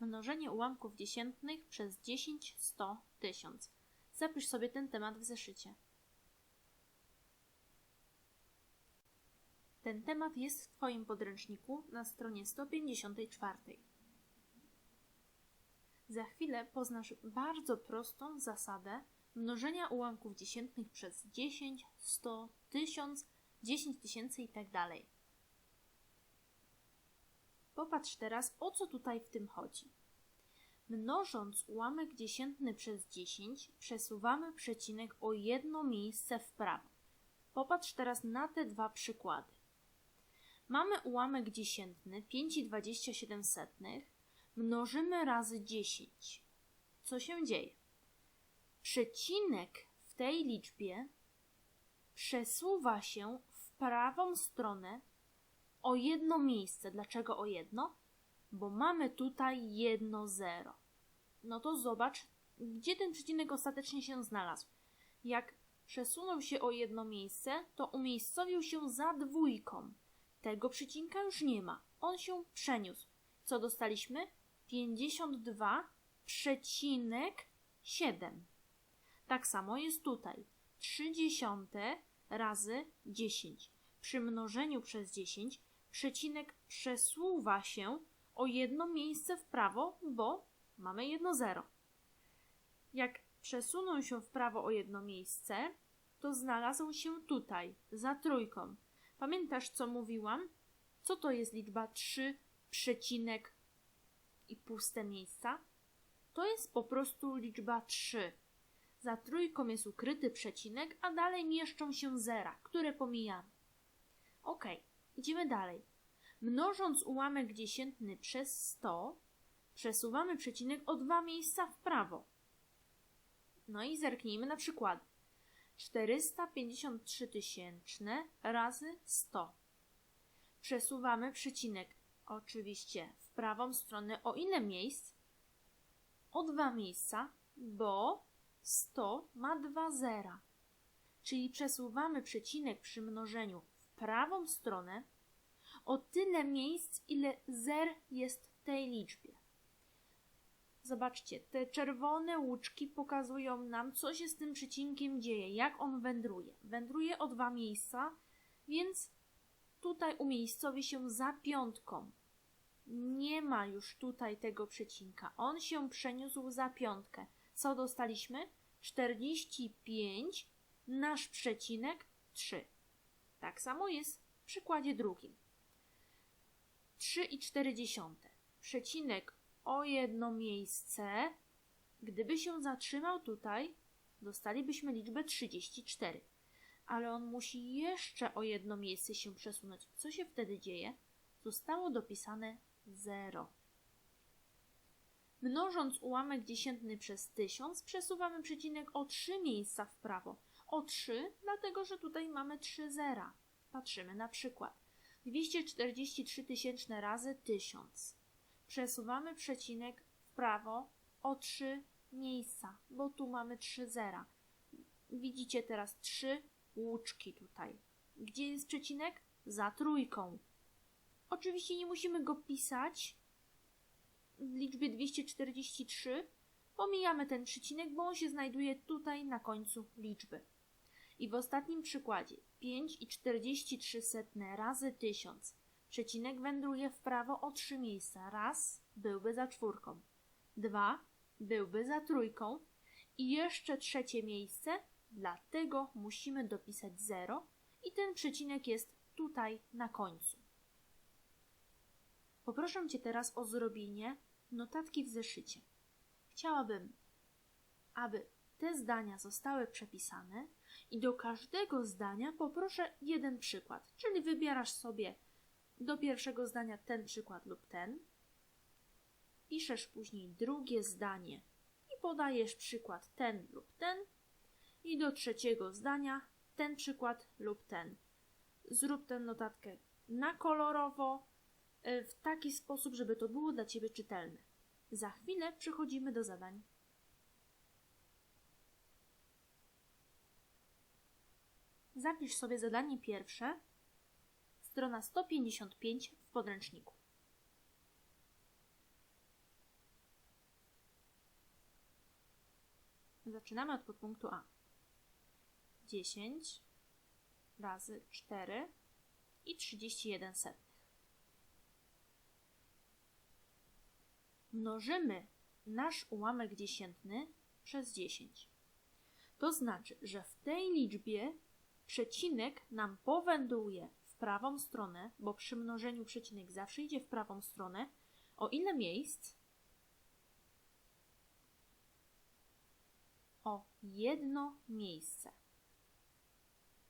Mnożenie ułamków dziesiętnych przez 10, 100, 1000. Zapisz sobie ten temat w zeszycie. Ten temat jest w Twoim podręczniku na stronie 154. Za chwilę poznasz bardzo prostą zasadę mnożenia ułamków dziesiętnych przez 10, 100, 1000, 10 tysięcy itd. Popatrz teraz, o co tutaj w tym chodzi. Mnożąc ułamek dziesiętny przez 10, przesuwamy przecinek o jedno miejsce w prawo. Popatrz teraz na te dwa przykłady. Mamy ułamek dziesiętny 5,27, mnożymy razy 10. Co się dzieje? Przecinek w tej liczbie przesuwa się w prawą stronę o jedno miejsce. Dlaczego o jedno? Bo mamy tutaj jedno zero. No to zobacz, gdzie ten przecinek ostatecznie się znalazł. Jak przesunął się o jedno miejsce, to umiejscowił się za dwójką. Tego przecinka już nie ma. On się przeniósł. Co dostaliśmy? 52,7. Tak samo jest tutaj. 3 dziesiąte razy 10. Przy mnożeniu przez 10 przecinek przesuwa się o jedno miejsce w prawo, bo mamy jedno zero. Jak przesunął się w prawo o jedno miejsce, to znalazł się tutaj, za trójką. Pamiętasz, co mówiłam? Co to jest liczba 3 przecinek i puste miejsca? To jest po prostu liczba 3. Za trójką jest ukryty przecinek, a dalej mieszczą się zera, które pomijamy. Ok, idziemy dalej. Mnożąc ułamek dziesiętny przez 100, przesuwamy przecinek o dwa miejsca w prawo. No i zerknijmy na przykład. 453 tysięczne razy 100. Przesuwamy przecinek oczywiście w prawą stronę o ile miejsc? O dwa miejsca, bo 100 ma dwa zera. Czyli przesuwamy przecinek przy mnożeniu w prawą stronę o tyle miejsc, ile zer jest w tej liczbie. Zobaczcie, te czerwone łuczki pokazują nam, co się z tym przecinkiem dzieje, jak on wędruje. Wędruje o dwa miejsca, więc tutaj umiejscowi się za piątką. Nie ma już tutaj tego przecinka. On się przeniósł za piątkę. Co dostaliśmy? 45, nasz przecinek 3. Tak samo jest w przykładzie drugim. 3,4. Przecinek o jedno miejsce. Gdyby się zatrzymał tutaj, dostalibyśmy liczbę 34. Ale on musi jeszcze o jedno miejsce się przesunąć. Co się wtedy dzieje? Zostało dopisane 0. Mnożąc ułamek dziesiętny przez 1000, przesuwamy przecinek o 3 miejsca w prawo. O 3, dlatego że tutaj mamy 3 zera. Patrzymy na przykład. 243 tysięczne razy 1000. Przesuwamy przecinek w prawo o 3 miejsca, bo tu mamy 3 zera. Widzicie teraz 3 łuczki tutaj. Gdzie jest przecinek? Za trójką. Oczywiście nie musimy go pisać w liczbie 243. Pomijamy ten przecinek, bo on się znajduje tutaj na końcu liczby. I w ostatnim przykładzie 5,43 razy 1000. Przecinek wędruje w prawo o 3 miejsca. Raz byłby za czwórką. Dwa byłby za trójką. I jeszcze trzecie miejsce, dlatego musimy dopisać 0 i ten przecinek jest tutaj na końcu. Poproszę Cię teraz o zrobienie notatki w zeszycie. Chciałabym, aby te zdania zostały przepisane i do każdego zdania poproszę jeden przykład, czyli wybierasz sobie do pierwszego zdania ten przykład lub ten, piszesz później drugie zdanie i podajesz przykład ten lub ten i do trzeciego zdania ten przykład lub ten. Zrób tę notatkę na kolorowo, e, w taki sposób, żeby to było dla Ciebie czytelne. Za chwilę przechodzimy do zadań. Zapisz sobie zadanie pierwsze, strona 155 w podręczniku. Zaczynamy od podpunktu A. 10 razy 4 i 31 setnych. Mnożymy nasz ułamek dziesiętny przez 10. To znaczy, że w tej liczbie przecinek nam powędruje w prawą stronę, bo przy mnożeniu przecinek zawsze idzie w prawą stronę. O ile miejsc? O jedno miejsce.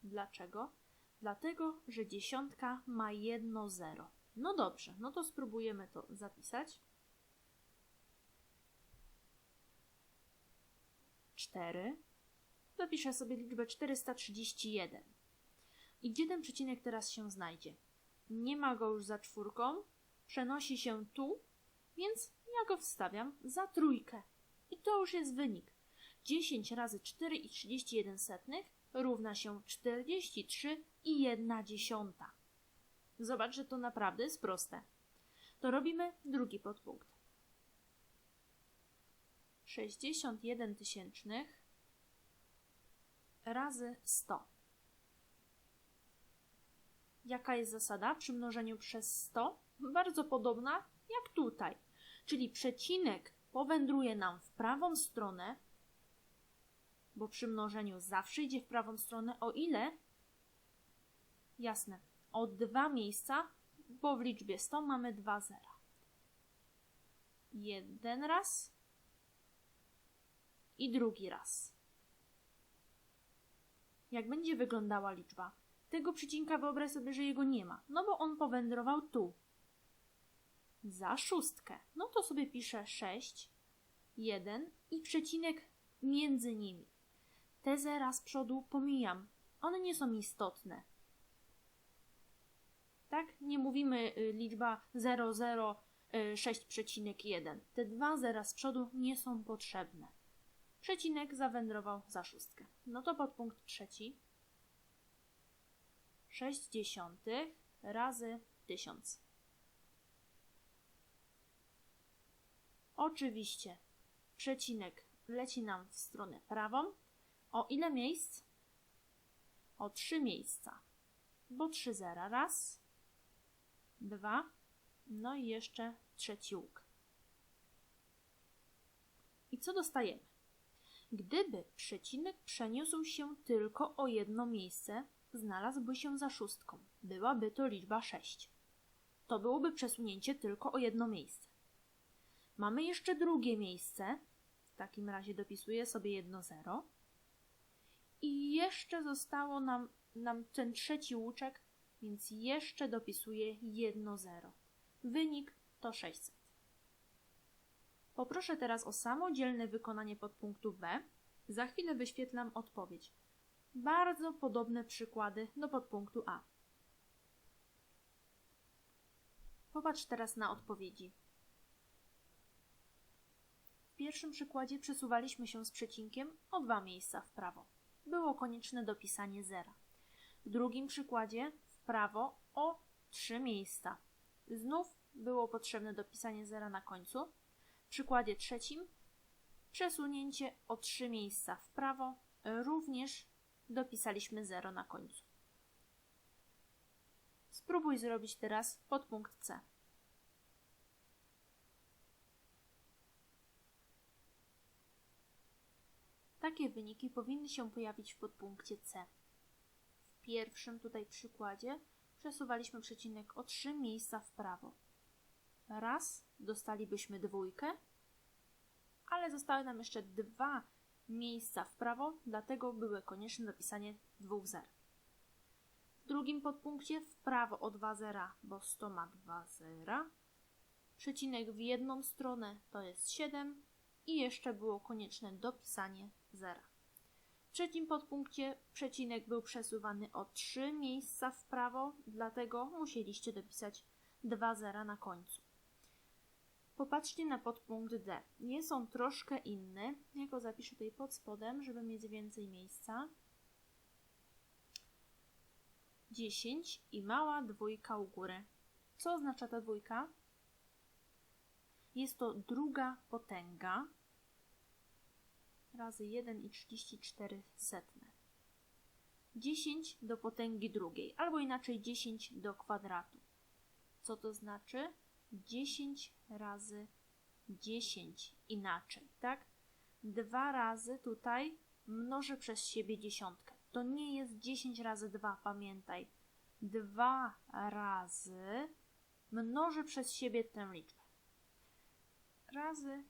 Dlaczego? Dlatego, że dziesiątka ma jedno zero. No dobrze, no to spróbujemy to zapisać. 4. Zapiszę sobie liczbę 431. I gdzie ten przecinek teraz się znajdzie? Nie ma go już za czwórką, przenosi się tu, więc ja go wstawiam za trójkę. I to już jest wynik. 10 razy 4 i 31 setnych równa się 43 i 1 dziesiąta. Zobacz, że to naprawdę jest proste. To robimy drugi podpunkt. 61 tysięcznych razy 100. Jaka jest zasada przy mnożeniu przez 100? Bardzo podobna jak tutaj. Czyli przecinek powędruje nam w prawą stronę, bo przy mnożeniu zawsze idzie w prawą stronę, o ile jasne, o dwa miejsca, bo w liczbie 100 mamy dwa zera. Jeden raz i drugi raz. Jak będzie wyglądała liczba? Tego przecinka wyobraź sobie, że jego nie ma, no bo on powędrował tu. Za szóstkę. No to sobie piszę 6, 1 i przecinek między nimi. Te zera z przodu pomijam. One nie są istotne. Tak? Nie mówimy y, liczba 006,1. Te dwa zera z przodu nie są potrzebne. Przecinek zawędrował za szóstkę. No to podpunkt trzeci. 6 dziesiątych razy 1000. Oczywiście przecinek leci nam w stronę prawą. O ile miejsc? O trzy miejsca. Bo trzy zera. Raz, dwa, no i jeszcze trzeci łuk. I co dostajemy? Gdyby przecinek przeniósł się tylko o jedno miejsce, znalazłby się za szóstką. Byłaby to liczba 6. To byłoby przesunięcie tylko o jedno miejsce. Mamy jeszcze drugie miejsce. W takim razie dopisuję sobie jedno zero. I jeszcze zostało nam, nam ten trzeci łuczek, więc jeszcze dopisuję jedno zero. Wynik to 600. Poproszę teraz o samodzielne wykonanie podpunktu B. Za chwilę wyświetlam odpowiedź. Bardzo podobne przykłady do podpunktu A. Popatrz teraz na odpowiedzi. W pierwszym przykładzie przesuwaliśmy się z przecinkiem o dwa miejsca w prawo. Było konieczne dopisanie zera. W drugim przykładzie w prawo o trzy miejsca. Znów było potrzebne dopisanie zera na końcu. Przykładzie trzecim przesunięcie o trzy miejsca w prawo, również dopisaliśmy 0 na końcu. Spróbuj zrobić teraz podpunkt C. Takie wyniki powinny się pojawić w podpunkcie C. W pierwszym tutaj przykładzie przesuwaliśmy przecinek o 3 miejsca w prawo. Raz dostalibyśmy dwójkę, ale zostały nam jeszcze dwa miejsca w prawo, dlatego były konieczne dopisanie dwóch zer. W drugim podpunkcie w prawo o 2 zera, bo 100 ma 2 zera. Przecinek w jedną stronę to jest 7 i jeszcze było konieczne dopisanie zera. W trzecim podpunkcie przecinek był przesuwany o 3 miejsca w prawo, dlatego musieliście dopisać 2 zera na końcu. Popatrzcie na podpunkt D. Jest on troszkę inny. Ja go zapiszę tutaj pod spodem, żeby mieć więcej miejsca. 10 i mała dwójka u góry. Co oznacza ta dwójka? Jest to druga potęga. razy 1 i 34 setne. 10 do potęgi drugiej, albo inaczej 10 do kwadratu. Co to znaczy? 10 razy 10 inaczej, tak? Dwa razy tutaj mnożę przez siebie dziesiątkę. To nie jest 10 razy 2, pamiętaj. Dwa razy mnożę przez siebie tę liczbę. Razy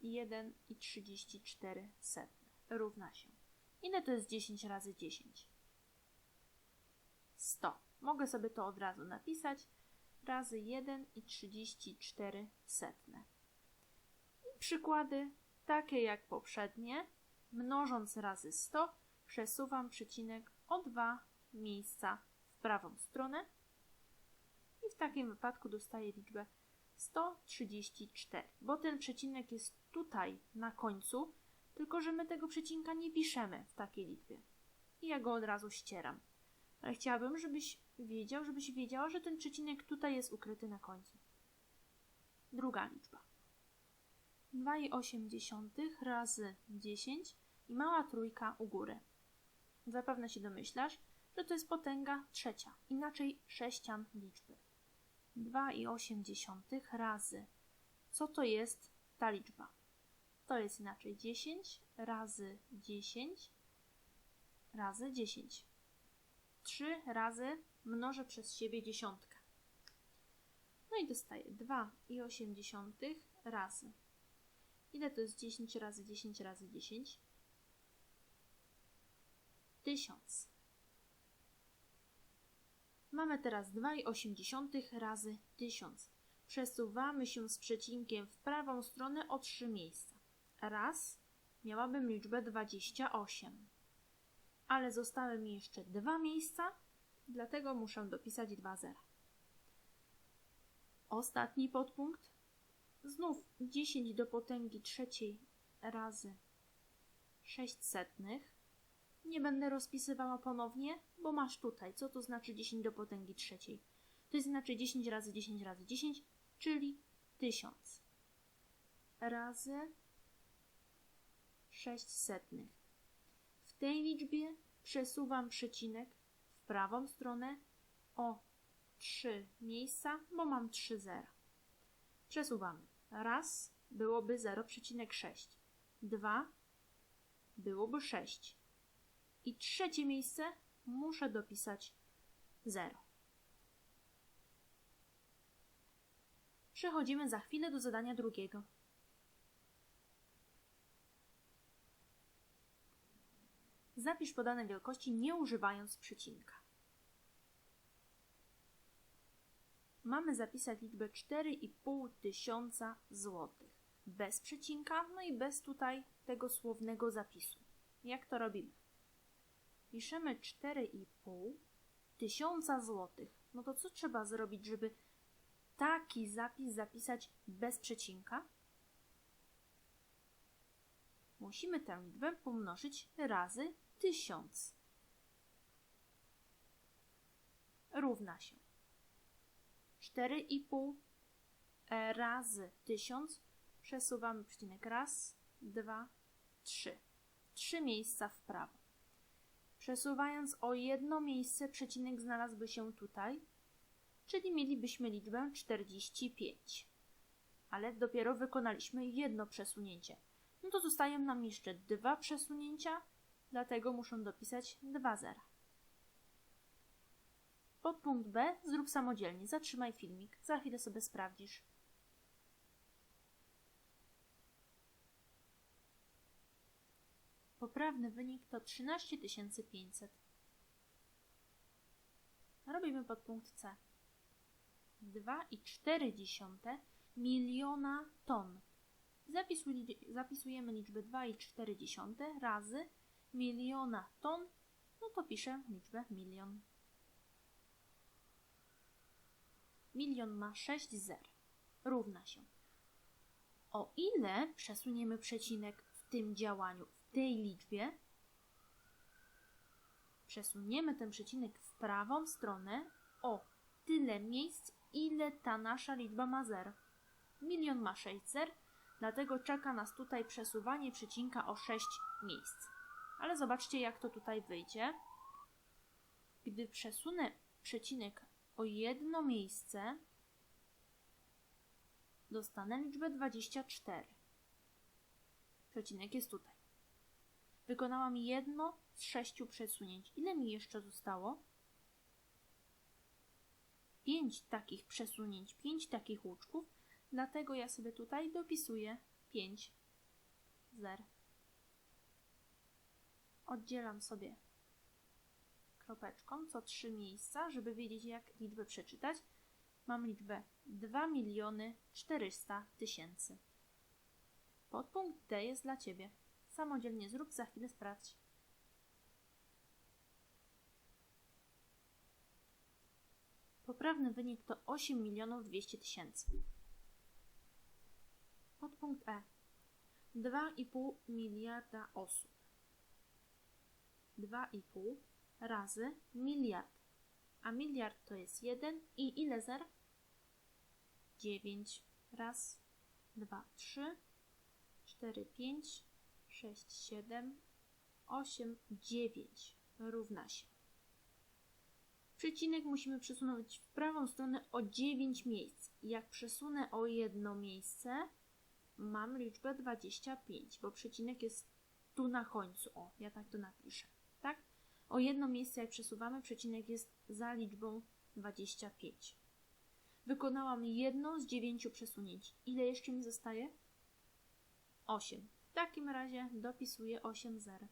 1 i 34 setne równa się. Ile to jest 10 razy 10? 100. Mogę sobie to od razu napisać. Razy 1 i 34 setne. I przykłady takie jak poprzednie. Mnożąc razy 100 przesuwam przecinek o dwa miejsca w prawą stronę i w takim wypadku dostaję liczbę 134, bo ten przecinek jest tutaj na końcu, tylko że my tego przecinka nie piszemy w takiej liczbie. I ja go od razu ścieram. Ale chciałabym, żebyś wiedział, żebyś wiedziała, że ten przecinek tutaj jest ukryty na końcu. Druga liczba. 2,8 razy 10 i mała trójka u góry. Zapewne się domyślasz, że to jest potęga trzecia, inaczej sześcian liczby. 2,8 razy. Co to jest ta liczba? To jest inaczej 10 razy 10 razy 10. 3 razy mnożę przez siebie dziesiątkę. No i dostaję 2,8 razy. Ile to jest 10 razy 10 razy 10? 1000. Mamy teraz 2,8 razy 1000. Przesuwamy się z przecinkiem w prawą stronę o 3 miejsca. Raz, miałabym liczbę 28. Ale zostały mi jeszcze dwa miejsca, dlatego muszę dopisać dwa zera. Ostatni podpunkt. Znów 10 do potęgi trzeciej razy 6 setnych. Nie będę rozpisywała ponownie, bo masz tutaj, co to znaczy 10 do potęgi trzeciej. To jest znaczy 10 razy 10 razy 10, czyli 1000 razy 6 setnych. W tej liczbie przesuwam przecinek w prawą stronę o 3 miejsca, bo mam 3 zera. Przesuwamy. Raz byłoby 0,6. Dwa byłoby 6. I trzecie miejsce muszę dopisać 0. Przechodzimy za chwilę do zadania drugiego. Zapisz podane wielkości nie używając przecinka. Mamy zapisać liczbę 4,5 tysiąca złotych. Bez przecinka, no i bez tutaj tego słownego zapisu. Jak to robimy? Piszemy 4,5 tysiąca złotych. No to co trzeba zrobić, żeby taki zapis zapisać bez przecinka? Musimy tę liczbę pomnożyć razy 1000. Równa się 4,5 razy 1000. Przesuwamy przecinek raz, dwa, trzy. Trzy miejsca w prawo. Przesuwając o jedno miejsce, przecinek znalazłby się tutaj, czyli mielibyśmy liczbę 45. Ale dopiero wykonaliśmy jedno przesunięcie. No to zostają nam jeszcze dwa przesunięcia, dlatego muszę dopisać dwa zera. Podpunkt B zrób samodzielnie. Zatrzymaj filmik. Za chwilę sobie sprawdzisz. Poprawny wynik to 13 500. Robimy podpunkt C. 2,4 miliona ton. Zapisuj, zapisujemy liczbę 2,4 razy miliona ton, no to piszę liczbę milion. Milion ma 6 zer. Równa się. O ile przesuniemy przecinek w tym działaniu, w tej liczbie, przesuniemy ten przecinek w prawą stronę o tyle miejsc, ile ta nasza liczba ma zer. Milion ma 6 zer, Dlatego czeka nas tutaj przesuwanie przecinka o 6 miejsc. Ale zobaczcie, jak to tutaj wyjdzie. Gdy przesunę przecinek o jedno miejsce, dostanę liczbę 24. Przecinek jest tutaj. Wykonałam jedno z sześciu przesunięć. Ile mi jeszcze zostało? Pięć takich przesunięć, pięć takich łuczków, dlatego ja sobie tutaj dopisuję 5 zer. Oddzielam sobie kropeczką co trzy miejsca, żeby wiedzieć jak liczbę przeczytać. Mam liczbę 2 miliony 400 tysięcy. Podpunkt D jest dla Ciebie. Samodzielnie zrób, za chwilę sprawdź. Poprawny wynik to 8 milionów 200 tysięcy. Podpunkt E. 2,5 miliarda osób. 2,5 razy miliard. A miliard to jest 1 i ile zer? 9. Raz, dwa, trzy, cztery, pięć, sześć, siedem, osiem, dziewięć równa się. Przecinek musimy przesunąć w prawą stronę o 9 miejsc. Jak przesunę o jedno miejsce, mam liczbę 25, bo przecinek jest tu na końcu. O, ja tak to napiszę. O jedno miejsce jak przesuwamy, przecinek jest za liczbą 25. Wykonałam jedno z dziewięciu przesunięć. Ile jeszcze mi zostaje? 8. W takim razie dopisuję 8 zer.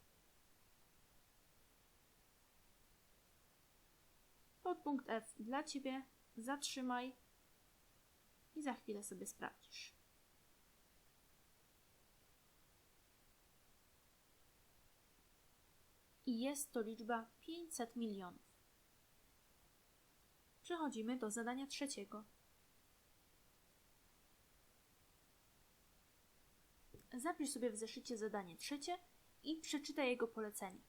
Podpunkt F dla Ciebie. Zatrzymaj i za chwilę sobie sprawdzisz. I jest to liczba 500 milionów. Przechodzimy do zadania trzeciego. Zapisz sobie w zeszycie zadanie trzecie i przeczytaj jego polecenie.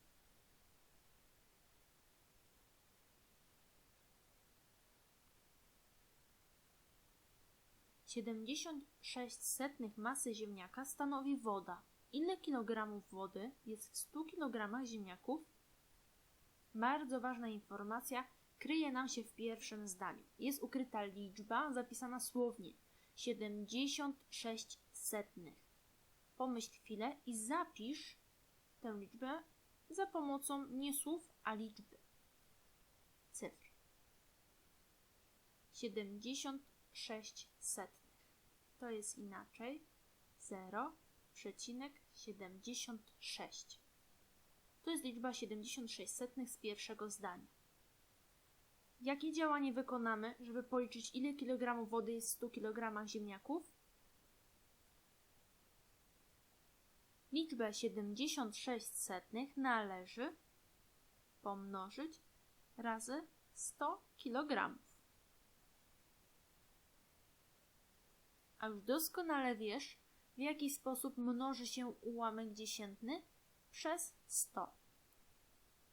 Siedemdziesiąt sześć setnych masy ziemniaka stanowi woda. Ile kilogramów wody jest w 100 kilogramach ziemniaków? Bardzo ważna informacja kryje nam się w pierwszym zdaniu. Jest ukryta liczba zapisana słownie 76 setnych. Pomyśl chwilę i zapisz tę liczbę za pomocą nie słów, a liczby. Cyfr. 76 setnych. To jest inaczej 0,76. To jest liczba 76 setnych z pierwszego zdania. Jakie działanie wykonamy, żeby policzyć ile kilogramów wody jest w 100 kg ziemniaków? Liczbę 76 setnych należy pomnożyć razy 100 kg. A już doskonale wiesz, w jaki sposób mnoży się ułamek dziesiętny przez 100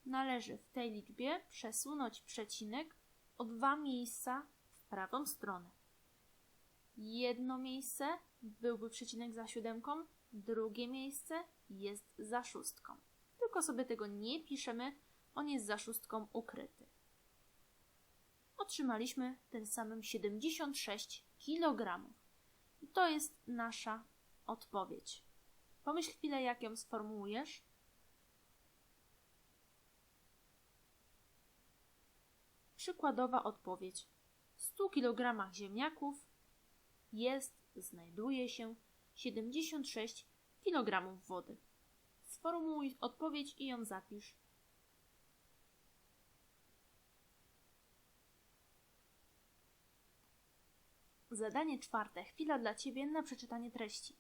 należy w tej liczbie przesunąć przecinek o dwa miejsca w prawą stronę. Jedno miejsce byłby przecinek za siódemką, drugie miejsce jest za szóstką. Tylko sobie tego nie piszemy, on jest za szóstką ukryty. Otrzymaliśmy ten samym 76 kg. I to jest nasza odpowiedź. Pomyśl chwilę, jak ją sformułujesz. Przykładowa odpowiedź. W 100 kg ziemniaków jest, znajduje się 76 kg wody. Sformułuj odpowiedź i ją zapisz. Zadanie czwarte. Chwila dla Ciebie na przeczytanie treści.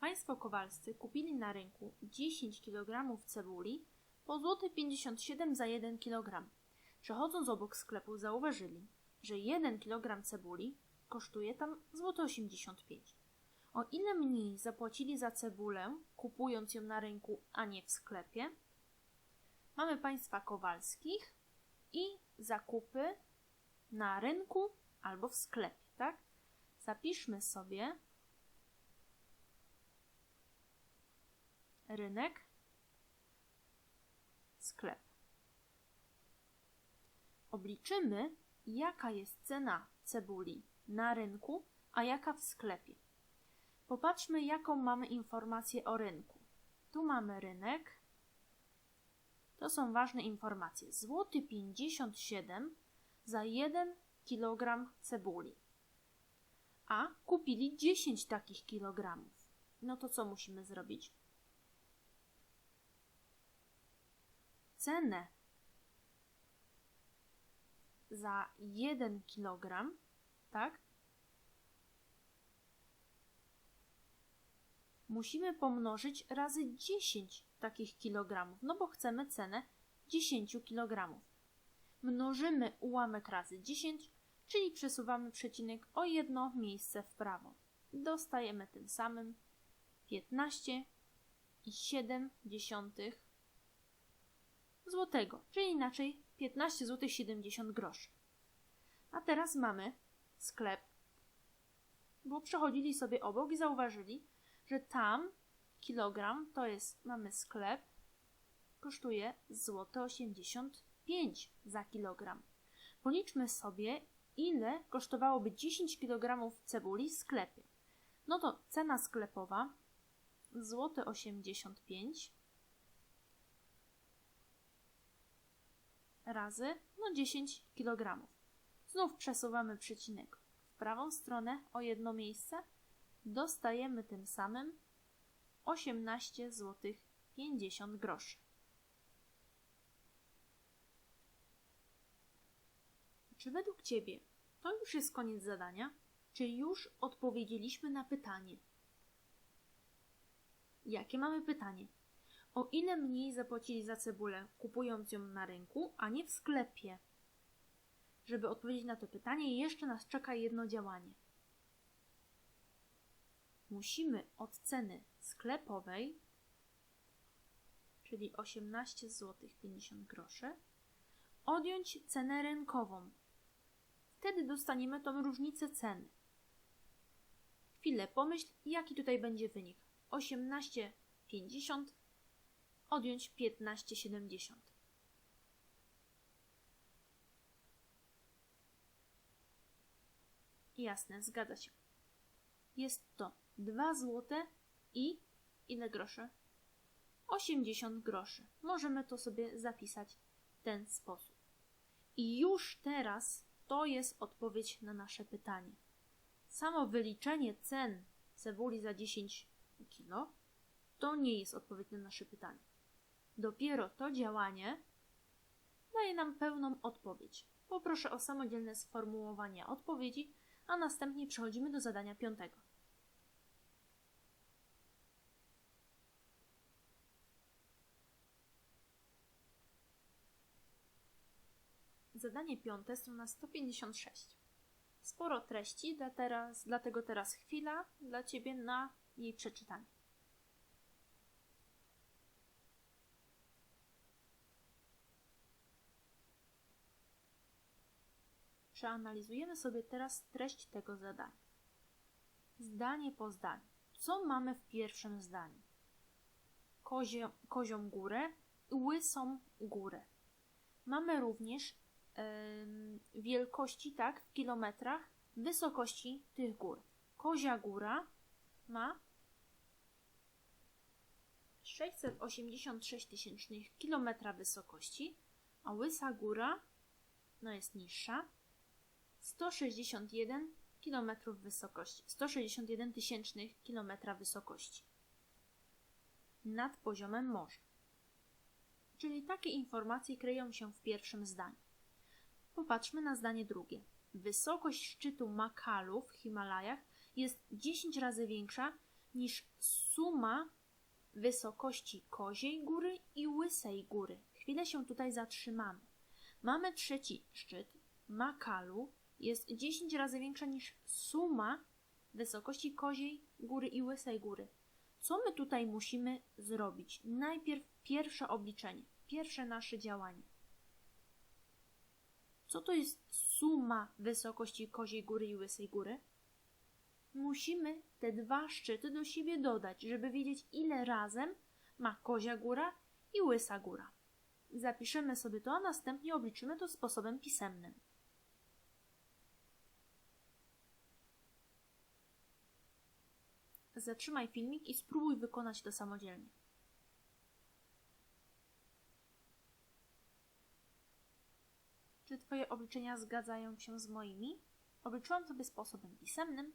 Państwo Kowalscy kupili na rynku 10 kg cebuli po złoty 57 za 1 kg. Przechodząc obok sklepu zauważyli, że 1 kg cebuli kosztuje tam złoty 85. O ile mniej zapłacili za cebulę, kupując ją na rynku, a nie w sklepie? Mamy państwa Kowalskich i zakupy na rynku albo w sklepie, tak? Zapiszmy sobie rynek, sklep. Obliczymy, jaka jest cena cebuli na rynku, a jaka w sklepie. Popatrzmy, jaką mamy informację o rynku. Tu mamy rynek. To są ważne informacje. Złoty 57 za 1 kg cebuli. A kupili 10 takich kilogramów. No to co musimy zrobić? Cenę za 1 kg, tak? Musimy pomnożyć razy 10 takich kilogramów, no bo chcemy cenę 10 kilogramów. Mnożymy ułamek razy 10, czyli przesuwamy przecinek o jedno miejsce w prawo. Dostajemy tym samym 15 i 7 dziesiątych złotego, czyli inaczej 15 zł 70 groszy. A teraz mamy sklep, bo przechodzili sobie obok i zauważyli, że tam kilogram to jest, mamy sklep, kosztuje złote 85 za kilogram. Policzmy sobie, ile kosztowałoby 10 kg cebuli w sklepie. No to cena sklepowa złote 85 razy no 10 kg. Znów przesuwamy przecinek w prawą stronę o jedno miejsce. Dostajemy tym samym 18 zł 50 groszy. Czy według Ciebie to już jest koniec zadania? Czy już odpowiedzieliśmy na pytanie? Jakie mamy pytanie? O ile mniej zapłacili za cebulę, kupując ją na rynku, a nie w sklepie? Żeby odpowiedzieć na to pytanie, jeszcze nas czeka jedno działanie. Musimy od ceny sklepowej, czyli 18 zł 50 groszy, odjąć cenę rynkową. Wtedy dostaniemy tą różnicę ceny. Chwilę pomyśl, jaki tutaj będzie wynik. 18,50 odjąć 15,70. Jasne, zgadza się. Jest to 2 zł i ile groszy? 80 groszy. Możemy to sobie zapisać w ten sposób. I już teraz to jest odpowiedź na nasze pytanie. Samo wyliczenie cen cebuli za 10 kg to nie jest odpowiedź na nasze pytanie. Dopiero to działanie daje nam pełną odpowiedź. Poproszę o samodzielne sformułowanie odpowiedzi, a następnie przechodzimy do zadania piątego. Zadanie piąte, strona 156. Sporo treści, teraz, dlatego teraz chwila dla Ciebie na jej przeczytanie. Przeanalizujemy sobie teraz treść tego zadania. Zdanie po zdaniu. Co mamy w pierwszym zdaniu? Kozie, kozią górę łysą górę. Mamy również yy, wielkości, tak, w kilometrach, wysokości tych gór. Kozia góra ma 686 tysięcznych kilometra wysokości, a łysa góra no jest niższa 161 km wysokości, 161 tysięcznych kilometra wysokości nad poziomem morza. Czyli takie informacje kryją się w pierwszym zdaniu. Popatrzmy na zdanie drugie. Wysokość szczytu Makalu w Himalajach jest 10 razy większa niż suma wysokości Koziej Góry i Łysej Góry. Chwilę się tutaj zatrzymamy. Mamy trzeci szczyt Makalu jest 10 razy większa niż suma wysokości Koziej Góry i Łysej Góry. Co my tutaj musimy zrobić? Najpierw pierwsze obliczenie. pierwsze nasze działanie. Co to jest suma wysokości Koziej Góry i Łysej Góry? Musimy te dwa szczyty do siebie dodać, żeby wiedzieć, ile razem ma Kozia Góra i Łysa Góra. Zapiszemy sobie to, a następnie obliczymy to sposobem pisemnym. Zatrzymaj filmik i spróbuj wykonać to samodzielnie. Czy Twoje obliczenia zgadzają się z moimi? Obliczyłam sobie sposobem pisemnym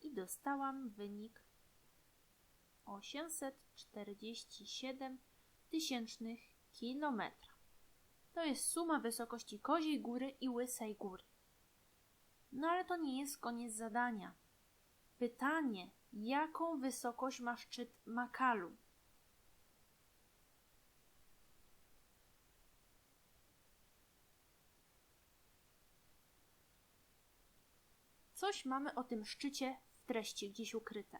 i dostałam wynik 847 tysięcznych kilometra. To jest suma wysokości Koziej Góry i Łysej Góry. No ale to nie jest koniec zadania. Pytanie, jaką wysokość ma szczyt Makalu? Coś mamy o tym szczycie w treści gdzieś ukryte.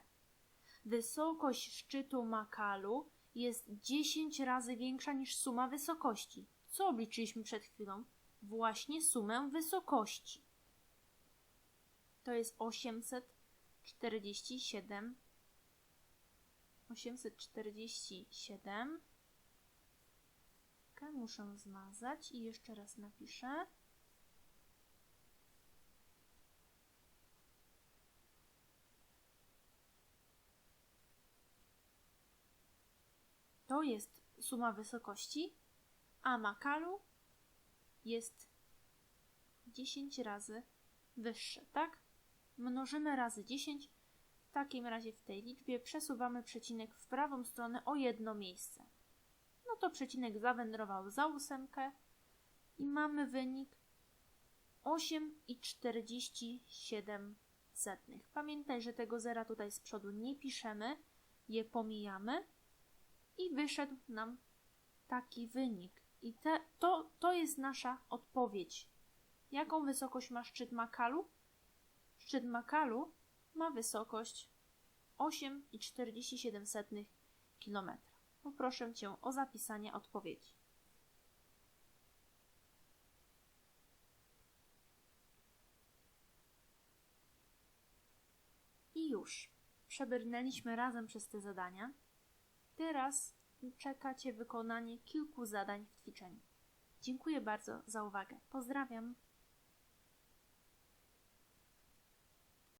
Wysokość szczytu Makalu jest 10 razy większa niż suma wysokości. Co obliczyliśmy przed chwilą? Właśnie sumę wysokości. To jest 847. 847. Ok, muszę zmazać i jeszcze raz napiszę. To jest suma wysokości, a makalu jest 10 razy wyższe, tak? Mnożymy razy 10. W takim razie w tej liczbie przesuwamy przecinek w prawą stronę o jedno miejsce. No to przecinek zawędrował za ósemkę i mamy wynik 8,47. Pamiętaj, że tego zera tutaj z przodu nie piszemy, je pomijamy i wyszedł nam taki wynik. I te, to, to jest nasza odpowiedź. Jaką wysokość ma szczyt Makalu? Szczyt Makalu ma wysokość 8,47 km. Poproszę Cię o zapisanie odpowiedzi. I już. Przebrnęliśmy razem przez te zadania. Teraz czeka Cię wykonanie kilku zadań w ćwiczeniu. Dziękuję bardzo za uwagę. Pozdrawiam.